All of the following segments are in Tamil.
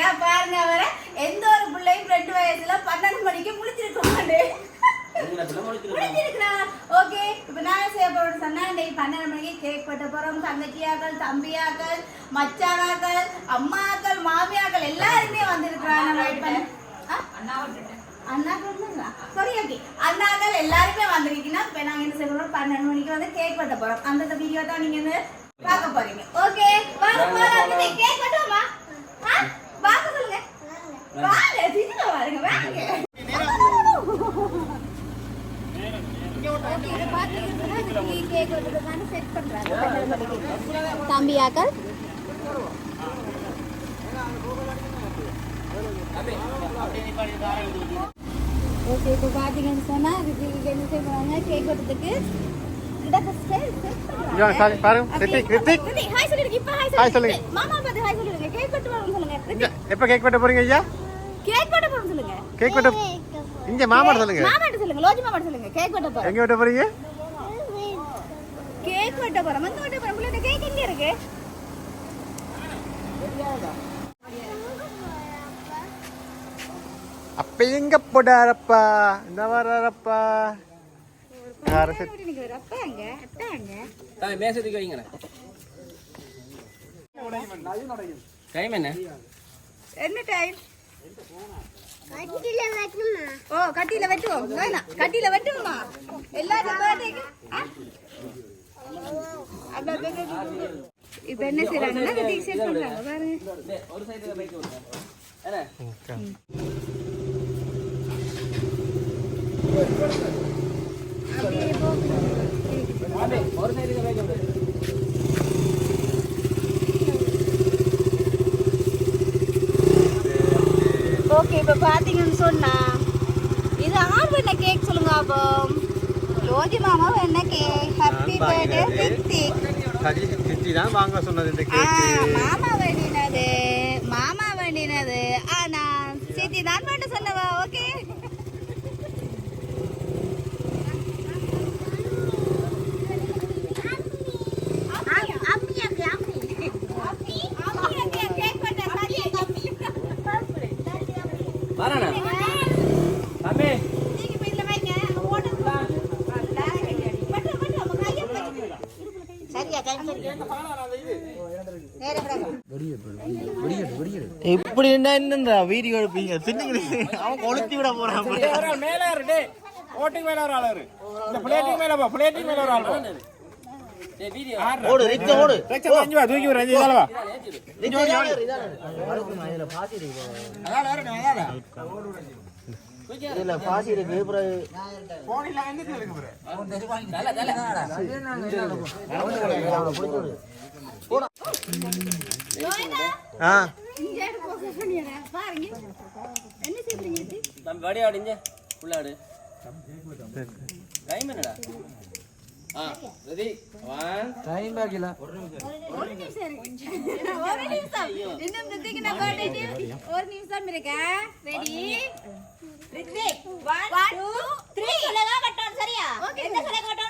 என்றபடியா பாருங்க அவரை. எந்த ஒரு பிள்ளையும் ரெண்டு வயசுல பன்னெண்டு மணிக்கு முடிஞ்சிருக்கிறா ஓகே இப்போ நான் செய்ய போறோம்னு சொன்னா இன்னைக்கு பன்னெண்டு மணிக்கு கேக் வெட்ட போறோம். தங்கச்சியாக்கள் தம்பியாக்கள் மச்சானாக்கள் அம்மாக்கள் மாமியாக்கள் எல்லாருமே வந்திருக்கிறாங்க. வெயிட் பண்ண அண்ணாக்கள் எல்லாருமே வந்திருக்கீங்கன்னா இப்போ நாங்கள் என்ன செய்ய போறோம்? பன்னெண்டு மணிக்கு வந்து கேக் வெட்ட போறோம். அந்த வீடியோ தான் நீங்க வந்து பார்க்க போறீங்க. ஓகே வாங்க கேக் ஆ வாங்க சொல்லுங்க வாங்க சீக்கிரம் வாருங்க வாங்க தம்பியாக்கள் ஓகே இப்போ பார்த்தீங்கன்னு சொன்னால் இதுக்கு என்ன செய்வாங்க கேக் வெட்டுறதுக்கு. மாமா எப்ப கேக் வெட்ட போறீங்க ஐயா? கேக் வெட்ட போறோம் சொல்லுங்க. கேக் வெட்ட இங்க மாமா சொல்லுங்க. மாமாட்ட சொல்லுங்க. லோஜி மாமாட்ட சொல்லுங்க. கேக் வெட்ட போறோம். எங்க வெட்ட போறீங்க? கேக் வெட்ட போறோம். வந்து வெட்ட போறோம்? பிள்ளை கேக் எங்க இருக்கு? அப்ப எங்க போடாரப்பா இந்த வராரப்பா மேசத்துக்கு வைங்கண்ணே. டைம் என்ன? என்ன டைம் ஓ வெட்டுவோம். எல்லாரும் பர்த்டேக்கு இப்ப என்ன செய்யறாங்கன்னா கட்டிக்கு செட் பண்றாங்க பாருங்க டேய், ஒரு சைடுல பைக் விடுங்க என்ன அப்படியே போகுது வாடே, ஒரு சைடுல பைக் விடு ஓகே இப்போ பார்த்தீங்கன்னு சொன்னா இது ஆர் என்ன கேக் சொல்லுங்க அப்போ ஜோதி மாமா என்ன கேக் ஹாப்பி பர்த்டே சரி சித்தி தான் வாங்க சொன்னது இந்த ஆ, கேக் மாமா வேண்டினது மாமா வேண்டினது ஆனா சித்தி தான் வேண்ட சொன்னவா ஓகே வாராண்ணா தம்பி சரியா கை எப்படி என்ன என்னன்றா வீடியோ எடுப்பீங்க சின்ன அவன் கொளுத்தி விட போறான் மேல ஏறு, டேய். ஓட்டுக்கு மேல ஒரு ஆள். இந்த பிளேட்டுக்கு மேல போ, பிளேட்டுக்கு மேல ஒரு ஆள் ஓடு ரிச்ச ஓடு ரிக்ஷா அஞ்சு வா, தூக்கி ஒரு அஞ்சு இதால வா. அதால ஏறட்டும், அதால. இல்ல பாசி இருக்கு அப்புறம் போனில எங்கிட்டு இருக்கு பாரு. தல தல ஆ தம்பி வடி ஆடிங்க உள்ளாடு டைம் என்னடா ஆ ரெடி ஒன் ஒரு நிமிஷம் இன்னும் ரித்திக்கு நான் birthday க்கு ஒரு நிமிஷம் இருக்கா ready Hrithik one two three சொல்லதா கட்டணும் சரியா என்ன சொல்ல கட்டணும்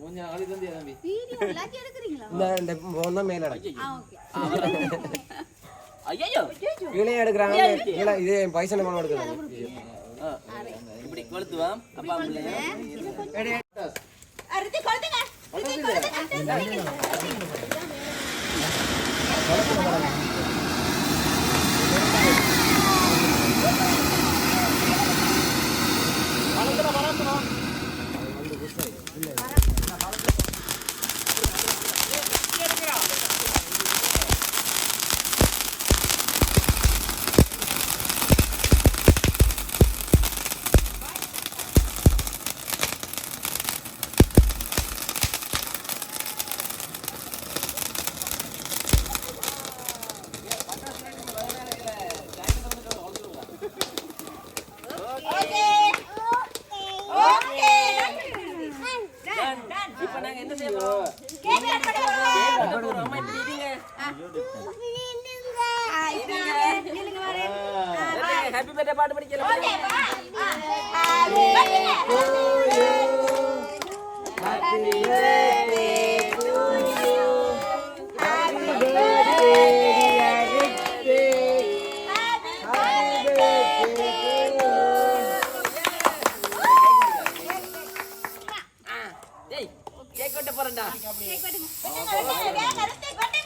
கொஞ்சம் நாளைக்கு தம்பியா தம்பி இந்த இந்த ஃபோன் தான் ஹாப்பி பர்த்டே பாட்டு படிக்கலாம்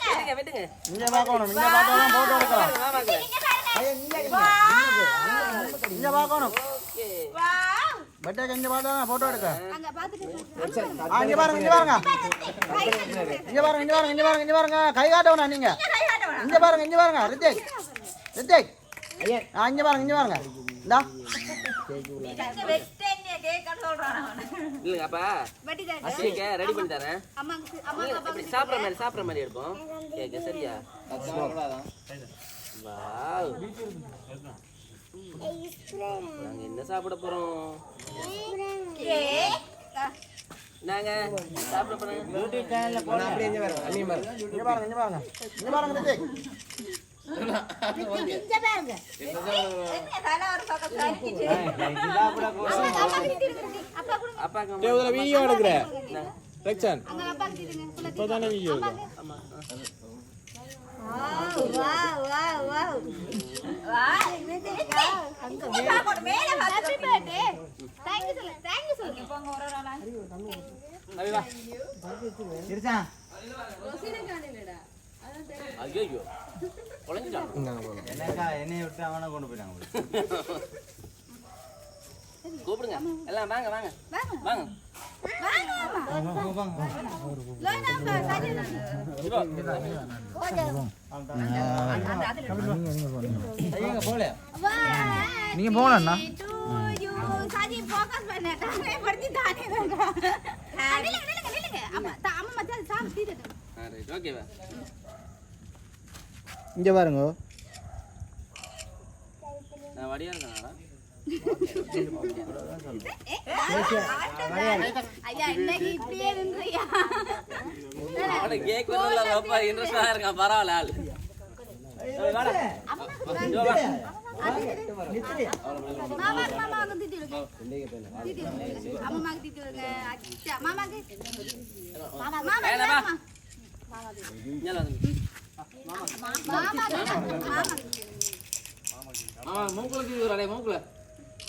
வெட்டுங்க. வெட்டுங்க, இங்க பார்க்கணும் இங்க பார்க்கணும் போட்டோ எடுக்கலாம் வாங்க இங்க பாருங்க. வாவ். இங்க பார்க்கணும் ஓகே வாவ். பட்டேக்கு இங்க பார்த்தா போட்டோ எடுக்க ஆ, இங்க பாருங்க இங்க பாருங்க கை இங்க பாருங்க இங்க பாருங்க இங்க பாருங்க இங்க பாருங்க கை காட்டவனா நீங்க காட்ட வேணாம். இங்க பாருங்க இங்க பாருங்க ரித்திக் ரித்திக் ஆ இங்க பாருங்க இங்க பாருங்க இந்தா இங்க வெட்டேன்னு கேக்குன்னு கேக்க ரெடி பண்ணி தரேன் சாப்பிட்ற மாதிரி சாப்பிட்ற மாதிரி இருக்கும் கேக்க சரியா நாங்க என்ன சாப்பிட போறோம். நாங்க சாப்பிட போறோம் இங்க பாருங்க இங்க பாருங்க இங்க பாருங்க ரித்திக் இங்க பாருங்க. என்ன தலை ஒரு பக்கம் சரிக்கிச்சு. அம்மாக்கு அப்பாவுக்கு திட்டிருக்கு. அப்பா வீடியோ எடுக்கிற. இப்பதானே வீடியோ ஆமா என்னக்கா என்னைய விட்டு அவனை கொண்டு போயிட்டாங்க. கூப்பிடுங்க. எல்லாம் வாங்க வாங்க. வாங்க. நீங்க ஓகேவா இங்க பாருங்க. நான் வடியா இருக்கானா இருக்கான் பரவாயில்ல ஆள் மூக்குல மூக்குல.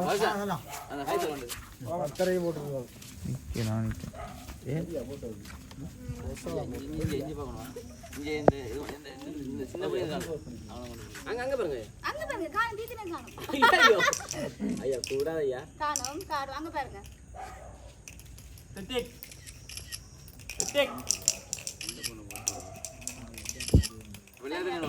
ரோசா, இது- சின்ன ஐயோ ஐயா கூடாது ஐயா காணும் காடு அங்க பாருங்க. ரித்திக் ரித்திக் விளையாட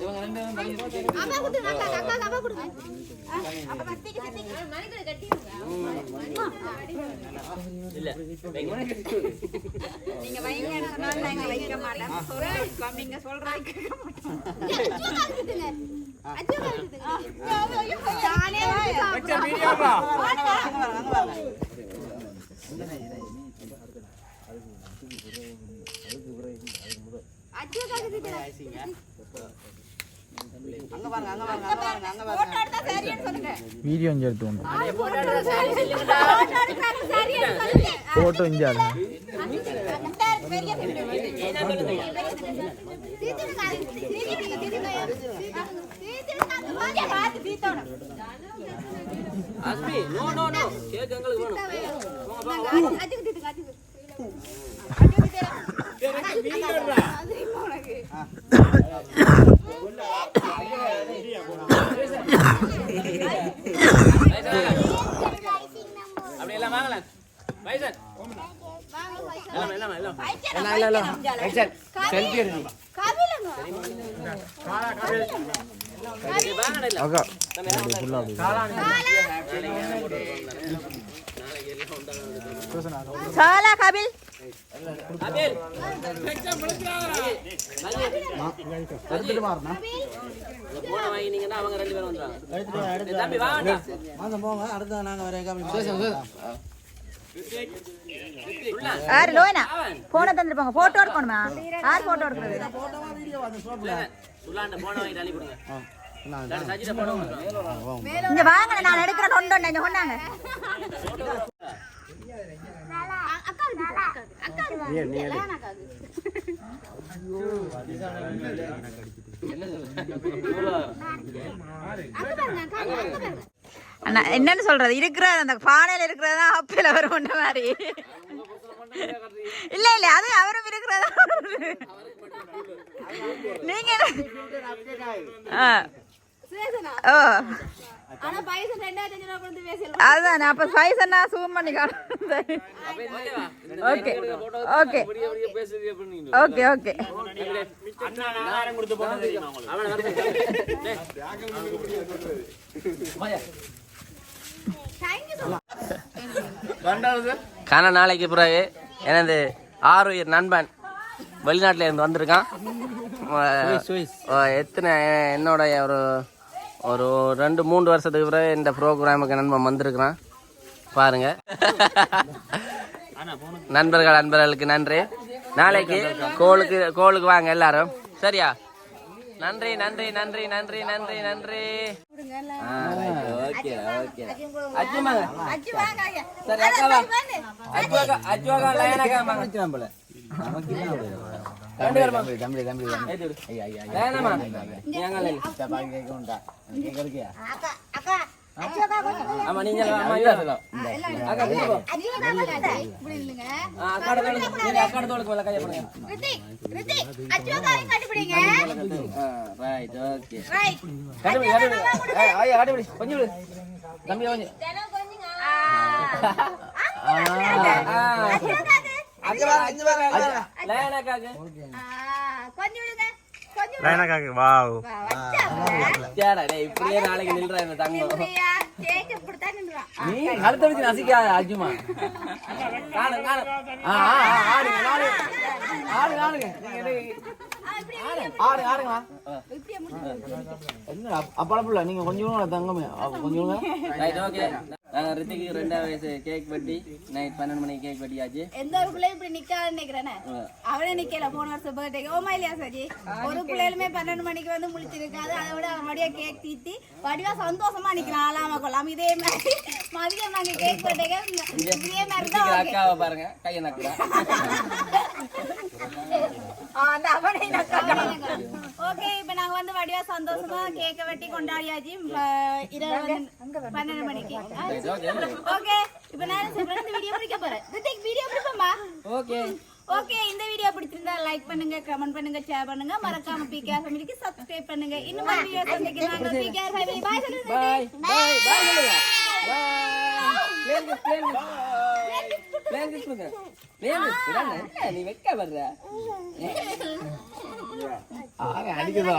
இவங்க ரெண்டு பேரும் தண்ணி ஊத்தி அம்மா கொடுங்க அக்கா அக்கா அம்மா கொடுங்க அப்ப மத்திக்கு மத்திக்கு மணிக்கு கட்டிடுங்க இல்ல நீங்க வைங்க சொன்னாலும் நாங்க வைக்க மாட்டோம் சொல்றோம் நீங்க சொல்றாங்க கேட்க மாட்டோம் அச்சு கழுத்துங்க தானே ரெக்ஷன் வீடியோ எடுறா அச்சோ காக்கு அங்க பாருங்க அங்க பாருங்க அங்க பாருங்க அங்க பாருங்க போட்டோ எடுத்தா சரின்னு சொல்லுங்க வீடியோ இங்கே எடுத்து ஒன்று ஃபோட்டோ இங்கே அஸ்மி நோ நோ நோ கேக் எங்களுக்கு வேணும் அப்படி எல்லாம் வாங்கலாம் பைசன் எல்லாம் எல்லாம் எல்லாம் செல்ஃபி எடுங்க வாங்கடா இல்ல அக்கா நம்ம எல்லாம் ஃபுல்லாக சாலா கபில் அபில் போன வாங்கினீங்கன்னா அவங்க ரெண்டு பேரும் யாரு லோனா போனை தந்துருப்பாங்க. போட்டோ எடுக்கணுமா? யார் போட்டோ எடுக்கிறது? சுல்லாண்ட போன வாங்கிட்டு அள்ளி கொடுங்க போன கொடுங்க இங்க வாங்க நான் எடுக்கிறேன் இங்க என்னன்னு சொல்றது? இருக்கிறது அந்த பானையில இருக்கிறதா அப்பில வரும் ஒன்ற மாதிரி. இல்ல இல்ல அது அவரும் இருக்கிறதா நீங்க ஆ. ஓ. அதான் அப்ப பைசன்னா சூம் பண்ணி ஓகே ஓகே ஓகே ஓகே காண நாளைக்கு பிறகு எனது ஆறுயிர் நண்பன் வெளிநாட்டில இருந்து வந்திருக்கான். எத்தனை என்னோட ஒரு ஒரு ரெண்டு மூன்று வருஷத்துக்கு பிறகு இந்த ப்ரோக்ராமுக்கு நண்பன் வந்திருக்கிறான். பாருங்க. நண்பர்கள் நண்பர்களுக்கு நன்றி. நாளைக்கு கோளுக்கு கோளுக்கு வாங்க எல்லாரும். சரியா? நன்றி நன்றி நன்றி நன்றி நன்றி நன்றி. Okay okay. ஆமா, நீங்க அம்மா, இங்க வா. அக்கா, இங்க போ. அக்காட தோளுக்கு, நீங்க அக்காட தோளுக்கு மேல கையை போடுங்க. ஆ, right, okay. கட்டுப்பிடி, கட்டுப்பிடி. ஏய், ஐயா, கட்டுப்பிடி. கொஞ்சம் விடு. தம்பி, கொஞ்சம். லைனாக்காக்கு வாவ். இப்படியே நாளைக்கு நில்றா இந்த தங்கம். நீ கழுத்தை வச்சு நசிக்காத அஜுமா? ஆடுங்க ஆடுங்க. ஆடுங்க ஆடுங்க. ஆடு ஆடுங்களா என்ன அப்பளப்புல நீங்க கொஞ்சம் தங்கமே. கொஞ்சம் ரைட் ஓகே நாங்க ரித்திக்கு ரெண்டாவது வயசு கேக் வெட்டி நைட் பன்னெண்டு மணிக்கு கேக் வெட்டியாச்சு. எந்த ஒரு பிள்ளை இப்படி நிக்காதுன்னு நினைக்கிறேனே. அவனே நிக்கல போன வருஷம் பர்த்டேக்கு ஓமா இல்லையா சஜி? ஒரு பிள்ளைகளுமே பன்னெண்டு மணிக்கு வந்து முழிச்சிருக்காது. அதை விட அவன் மடியா கேக் தீத்தி வடிவா சந்தோஷமா நிக்கலாம் ஆளாம கொள்ளாம இதே மாதிரி மதியம் நாங்க கேக் பர்த்டேக்கு இதே மாதிரி தான் ரித்திக்கு அக்காவை பாருங்க. கையை நக்குறா. ஓகே இப்போ நாங்க வந்து வடிவா சந்தோஷமா கேக்க வெட்டி கொண்டாடியாச்சு பன்னெண்டு மணிக்கு ஓகே இப்போ நான் இந்த வீடியோ போறேன் வீடியோ ஓகே ஓகே இந்த வீடியோ பிடிச்சிருந்தா லைக் பண்ணுங்க கமெண்ட் பண்ணுங்க ஷேர் பண்ணுங்க மறக்காம பிகேஆர் ஃபேமிலிக்கு சப்ஸ்கிரைப் பண்ணுங்க இன்னும் ஒரு வீடியோ பிகேஆர் ஃபேமிலி சொல்லுங்க சொல்லுங்க பிளேன் கிஸ் விடானே நீ வெக்க வர்ற. அடிக்குதா?